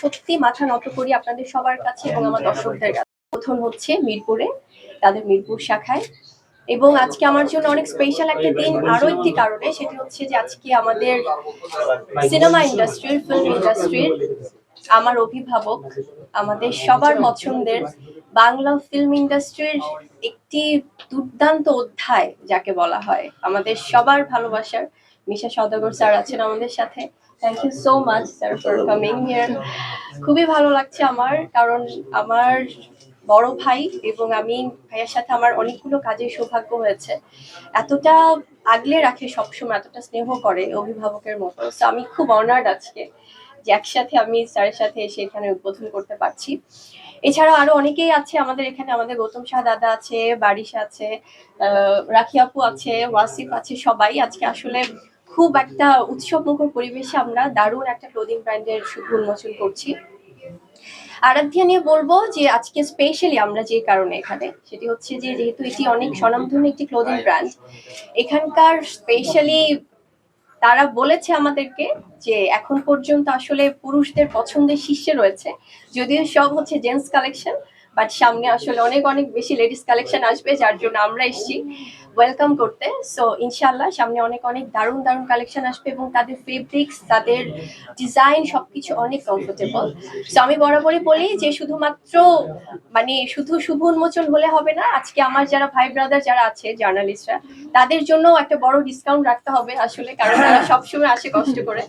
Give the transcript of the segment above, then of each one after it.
সত্যি মাথা নত করি আপনাদের সবার কাছে এবং আমার দর্শকদের কাছে। প্রথম হচ্ছে মিরপুরে, তাদের মিরপুর শাখায়। এবং আজকে আমার জন্য অনেক স্পেশাল একটা দিন আরও একটি কারণে, সেটি হচ্ছে যে আজকে আমাদের সিনেমা ইন্ডাস্ট্রির ফিল্ম ইন্ডাস্ট্রির আমার অভিভাবক, আমাদের সবার পছন্দের বাংলা ফিল্ম ইন্ডাস্ট্রির একটি দুর্দান্ত অধ্যায়, যাকে বলা হয়। আমাদের সবার ভালোবাসার মিশা সদাগর স্যার আছেন আমাদের সাথে। Thank you so much sir for coming here খুবই ভালো লাগছে আমার, কারণ আমার বড় ভাই এবং আমি ভাইয়ের সাথে আমার অনেকগুলো কাজের সৌভাগ্য হয়েছে। এতটা আগলে রাখে সবসময়, এতটা স্নেহ করে অভিভাবকের মতো। তো আমি খুব অনার্ড আজকে যে একসাথে আমি স্যারের সাথে এসে এখানে উদ্বোধন করতে পারছি। এছাড়াও আরও অনেকেই আছে আমাদের এখানে, আমাদের গৌতম শাহ দাদা আছে, বারিশ আছে রাখি আপু আছে, ওয়াসিফ আছে, সবাই আজকে আসলে খুব একটা উৎসব মুখর পরিবেশে আমরা দারুণ একটা ক্লোদিং ব্র্যান্ডের শুভ উন্মোচন করছি। আরাধ্যা নিয়ে বলব যে আজকে স্পেশালি আমরা যে কারণে এখানে, সেটি হচ্ছে যে যেহেতু এটি অনেক স্বনামধন্য একটি ক্লোদিং ব্র্যান্ড এখানকার স্পেশালি তারা বলেছে আমাদেরকে যে এখন পর্যন্ত আসলে পুরুষদের পছন্দের শীর্ষে রয়েছে, যদিও সব হচ্ছে জেন্টস কালেকশন বাট সামনে আসলে অনেক অনেক বেশি লেডিস কালেকশন আসবে যার জন্য আমরা এসেছি ওয়েলকাম করতে। সো ইনশাল্লাহ সামনে অনেক অনেক দারুণ দারুণ কালেকশন আসবে এবং তাদের ফেব্রিক্স তাদের ডিজাইন সবকিছু অনেক কমফোর্টেবল সো আমি বরাবরই বলি যে শুধুমাত্র মানে শুধু শুভ উন্মোচন হলে হবে না আজকে আমার যারা ভাই ব্রাদার যারা আছে জার্নালিস্টরা তাদের জন্য একটা বড় ডিসকাউন্ট রাখতে হবে আসলে কারণ তারা সবসময় আসে কষ্ট করে।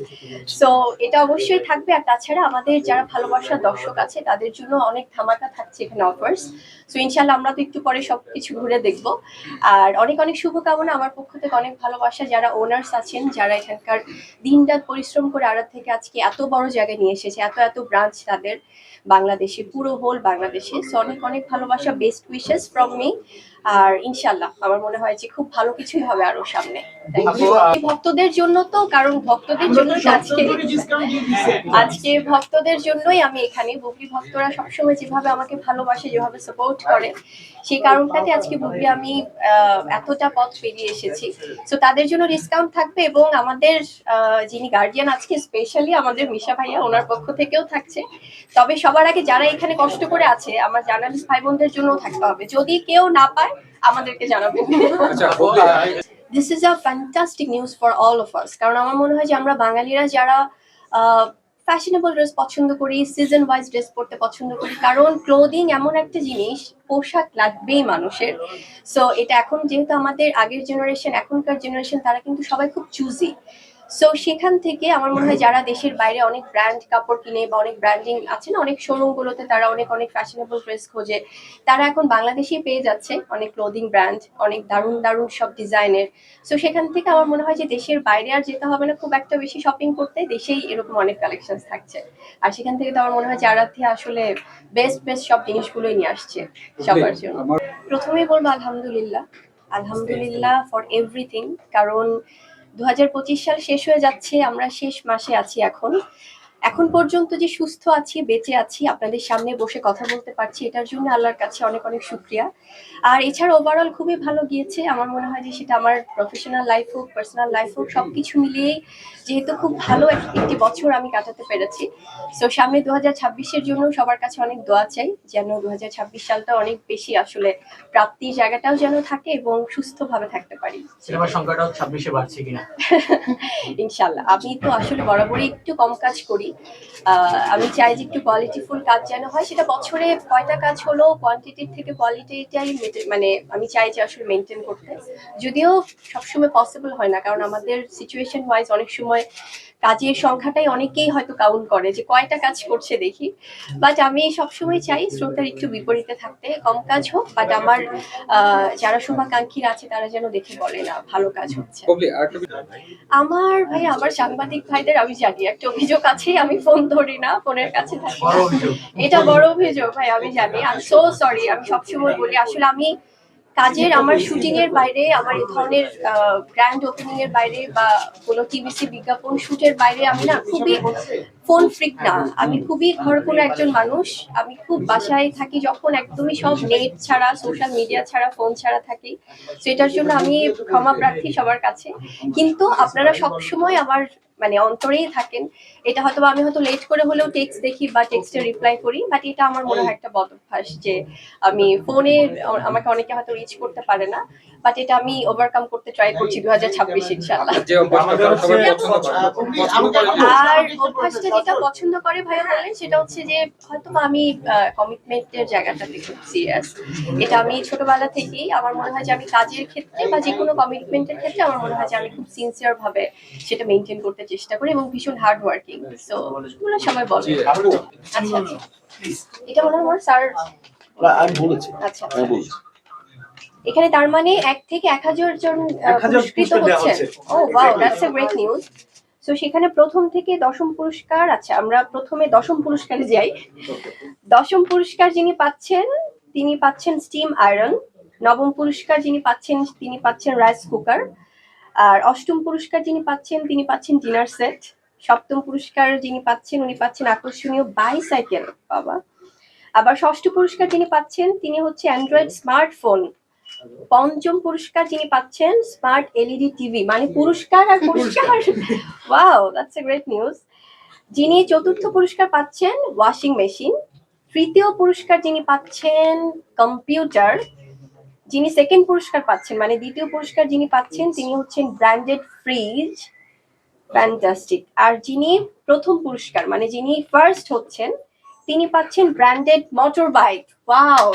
সো এটা অবশ্যই থাকবে। আর তাছাড়া আমাদের যারা ভালোবাসার দর্শক আছে তাদের জন্য অনেক ধামাকা থাকছে এখানে। অফার্স সো ইনশাল্লাহ আমরা তো একটু পরে সবকিছু ঘুরে দেখব। আর অনেক অনেক শুভকামনা আমার পক্ষ থেকে অনেক ভালোবাসা। যারা ওনার্স আছেন যারা এখানকার দিনরাত পরিশ্রম করে আড়াত থেকে আজকে এত বড় জায়গায় নিয়ে এসেছে এত এত ব্রাঞ্চ তাদের বাংলাদেশে পুরো হোল বাংলাদেশে। সো অনেক অনেক ভালোবাসা বেস্ট উইশেস ফ্রম মি আর ইনশাল্লাহ আমার মনে হয় যে খুব ভালো কিছুই হবে আরও সামনে. ভক্তদের জন্য তো কারণ ভক্তদের জন্য আজকে আজকে ভক্তদের জন্যই আমি এখানে। বুবলি ভক্তরা সবসময় যেভাবে আমাকে ভালোবাসে যেভাবে সাপোর্ট করে সেই কারণটাতে আজকে বুবলি আমি আহ, এতটা পথ পেরিয়ে এসেছি। তো তাদের জন্য ডিসকাউন্ট থাকবে এবং আমাদের আহ, যিনি গার্জিয়ান আজকে স্পেশালি আমাদের মিশা ভাইয়া ওনার পক্ষ থেকেও থাকছে। তবে সবার আগে যারা এখানে কষ্ট করে আছে আমার জার্নালিস্ট ভাই বোনদের জন্যও থাকতে হবে। যদি কেউ না পায় আমাদেরকে জানাবেন this is a fantastic news for all of us কারণ আমার মনে হয় যে আমরা বাঙালিরা যারা ফ্যাশনেবল ড্রেস পছন্দ করি সিজন ওয়াইজ ড্রেস পরতে পছন্দ করি, কারণ ক্লোদিং এমন একটা জিনিস, পোশাক লাগবেই মানুষের। সো এটা এখন যেহেতু আমাদের আগের জেনারেশন এখনকার জেনারেশন তারা কিন্তু সবাই খুব চুজি সো সেখান থেকে আমার মনে হয় যারা দেশের বাইরে অনেক ব্র্যান্ড কাপড় কিনে বা অনেক ব্র্যান্ডিং আছে না অনেক শোরুম গুলোতে তারা অনেক অনেক ফ্যাশনেবল ড্রেস খোঁজে। তারা এখন বাংলাদেশেই পেয়ে যাচ্ছে অনেক ক্লোদিং ব্র্যান্ড অনেক দারুণ দারুণ সব ডিজাইনের। সো সেখান থেকে আমার মনে হয় যে দেশের বাইরে আর যেতে হবে না খুব একটা বেশি শপিং করতে দেশেই এরকম অনেক কালেকশন থাকছে। আর সেখান থেকে তো আমার মনে হয় যে আরাধ্যা আসলে বেস্ট বেস্ট সব জিনিসগুলোই নিয়ে আসছে সবার জন্য। প্রথমেই বলব আলহামদুলিল্লাহ। আলহামদুলিল্লাহ ফর এভরিথিং কারণ দু হাজার পঁচিশ সাল শেষ হয়ে যাচ্ছে আমরা শেষ মাসে আছি এখন। এখন পর্যন্ত যে সুস্থ আছি বেঁচে আছি আপনাদের সামনে বসে কথা বলতে পারছি এটার জন্য আল্লাহর কাছে অনেক অনেক শুক্রিয়া। আর এছাড়া ওভারঅল খুবই ভালো গিয়েছে। আমার মনে হয় যে সেটা আমার প্রফেশনাল লাইফ হোক পার্সোনাল লাইফ হোক সবকিছু মিলিয়েই যেহেতু খুব ভালো একটি বছর আমি কাটাতে পেরেছি। সো সামনে দু হাজার ছাব্বিশের জন্য সবার কাছে অনেক দোয়া চাই যেন দু হাজার ছাব্বিশ সালটা অনেক বেশি আসলে প্রাপ্তির জায়গাটাও যেন থাকে এবং সুস্থভাবে থাকতে পারি। সিনেমার সংখ্যাটাও ছাব্বিশে বাড়ছে কিনা? ইনশাল্লাহ আমি তো আসলে বরাবরই একটু কম কাজ করি। আমি চাই যে একটু কোয়ালিটিফুল কাজ যেন হয়। সেটা বছরে কয়টা কাজ হলো কোয়ান্টিটির থেকে কোয়ালিটিটাই মানে আমি চাই যে আসলে মেনটেন করতে। যদিও সবসময় পসিবল হয় না, কারণ আমাদের সিচুয়েশন ওয়াইজ অনেক সময় কাজের সংখ্যাটাই অনেকেই হয়তো কাউন্ট করে যে কয়টা কাজ করছে দেখি। বাট আমি সবসময় চাই শ্রোতার একটু বিপরীতে থাকতে কম কাজ হোক বাট আমার আহ, যারা শুভাকাঙ্ক্ষীরা আছে তারা যেন দেখে বলে না ভালো কাজ হচ্ছে। আমার ভাই আমার সাংবাদিক ভাইদের আমি জানি একটা অভিযোগ আছে আমি ফোন ধরি না ফোনের কাছে থাকি। এটা বড় অভিযোগ ভাই আমি জানি। আমি সো সরি আমি সবসময় বলি আসলে আমি কাজের আমার শুটিং এর বাইরে, আমার এই ধরনের গ্র্যান্ড ওপেনিং এর বাইরে বা কোনো টিভিসি বিজ্ঞাপন শুটের বাইরে আমি না খুবই ফোন ফ্রিক না। আমি খুবই ঘর কোনো একজন মানুষ। আমি খুব বাসায় থাকি যখন একদমই সব নেট ছাড়া সোশ্যাল মিডিয়া ছাড়া ফোন ছাড়া থাকি। সেটার জন্য আমি ক্ষমা প্রার্থী সবার কাছে। কিন্তু আপনারা সব সময় আমার মানে অন্তরেই থাকেন। এটা হয়তো আমি হয়তো লেট করে হলেও টেক্সট দেখি বা টেক্সটে রিপ্লাই করি বাট এটা আমার মনে হয় একটা বদ অভ্যাস যে আমি ফোনে আমাকে অনেকে হয়তো রিচ করতে পারে না। বাট এটা আমি ওভারকাম করতে ট্রাই করছি দু হাজার ছাব্বিশ ইনশাল্লাহ যে অভ্যাসটা সবাই পছন্দ করে। আর অভ্যাসটা যেটা পছন্দ করে ভাইয়া বলেন সেটা হচ্ছে যে হয়তো বা আমি কমিটমেন্টের জায়গাটাতে খুব সিরিয়াস এটা আমি ছোটবেলা থেকেই আমার মনে হয় যে আমি কাজের ক্ষেত্রে বা যে কোনো কমিটমেন্টের ক্ষেত্রে আমার মনে হয় যে আমি খুব সিনসিয়ার ভাবে সেটা মেনটেন করতে চেষ্টা করি এবং ভীষণ হার্ড ওয়ার্কিং সো এগুলো সবাই বলে। আচ্ছা আচ্ছা। এটা মনে হয় আমার স্যার আমি বলেছি। আচ্ছা। আমি বলছি। এখানে তার মানে এক থেকে এক হাজার জন পুরস্কৃত হচ্ছেন। হচ্ছে। ও wow that's a great news so সেখানে প্রথম থেকে দশম পুরস্কার আচ্ছা আমরা প্রথমে দশম পুরস্কারে যাই। দশম পুরস্কার যিনি পাচ্ছেন তিনি পাচ্ছেন স্টিম আয়রন। নবম পুরস্কার যিনি পাচ্ছেন তিনি পাচ্ছেন রাইস কুকার। আর অষ্টম পুরস্কার যিনি পাচ্ছেন তিনি পাচ্ছেন ডিনার সেট। সপ্তম পুরস্কার যিনি পাচ্ছেন উনি পাচ্ছেন আকর্ষণীয় বাইসাইকেল বাবা। আবার ষষ্ঠ পুরস্কার যিনি পাচ্ছেন তিনি হচ্ছে অ্যান্ড্রয়েড স্মার্টফোন। পঞ্চম পুরস্কার যিনি পাচ্ছেন স্মার্ট এলইডি টিভি মানে পুরস্কার আর পুরস্কার। Wow that's a great news যিনি চতুর্থ পুরস্কার পাচ্ছেন ওয়াশিং মেশিন তৃতীয় পুরস্কার যিনি পাচ্ছেন কম্পিউটার যিনি সেকেন্ড পুরস্কার পাচ্ছেন মানে দ্বিতীয় পুরস্কার যিনি পাচ্ছেন তিনি হচ্ছেন ব্র্যান্ডেড ফ্রিজ ফ্যান্টাস্টিক আর যিনি প্রথম পুরস্কার মানে যিনি ফার্স্ট হচ্ছেন তিনি পাচ্ছেন branded motor bike wow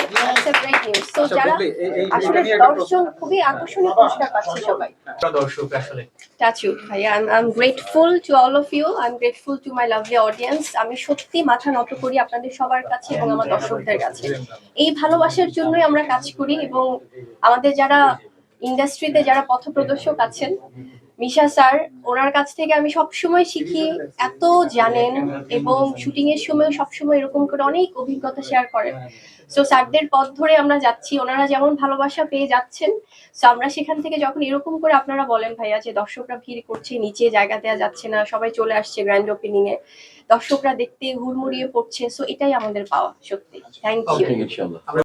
that's news তো আচ্ছা, যারা আসলে এটা দর্শন খুবই আকর্ষণীয় পুরস্কার পাচ্ছে সবাই। দর্শক আসলে। Touch you, ভাইয়া I'm, I'm grateful to all of you. I'm grateful to my lovely audience. আমি সত্যি মাথা নত করি আপনাদের সবার কাছে এবং আমার দর্শকদের কাছে। এই ভালোবাসার জন্যই আমরা কাজ করি এবং আমাদের যারা ইন্ডাস্ট্রিতে যারা পথপ্রদর্শক আছেন মিশা স্যার, ওনার কাছ থেকে আমি সবসময় শিখি, এত জানেন এবং শুটিং এর সময় সবসময় এরকম করে অনেক অভিজ্ঞতা শেয়ার করেন। সো স্যারদের পথ ধরে আমরা যাচ্ছি, ওনারা যেমন ভালোবাসা পেয়ে যাচ্ছেন সো আমরা সেখান থেকে যখন এরকম করে আপনারা বলেন, ভাইয়া, যে দর্শকরা ভিড় করছে, নিচে জায়গা দেওয়া যাচ্ছে না, সবাই চলে আসছে গ্র্যান্ড ওপেনিং এ, দর্শকরা দেখতে হুড়মুড়িয়ে পড়ছে। সো এটাই আমাদের পাওয়া, সত্যি। Thank you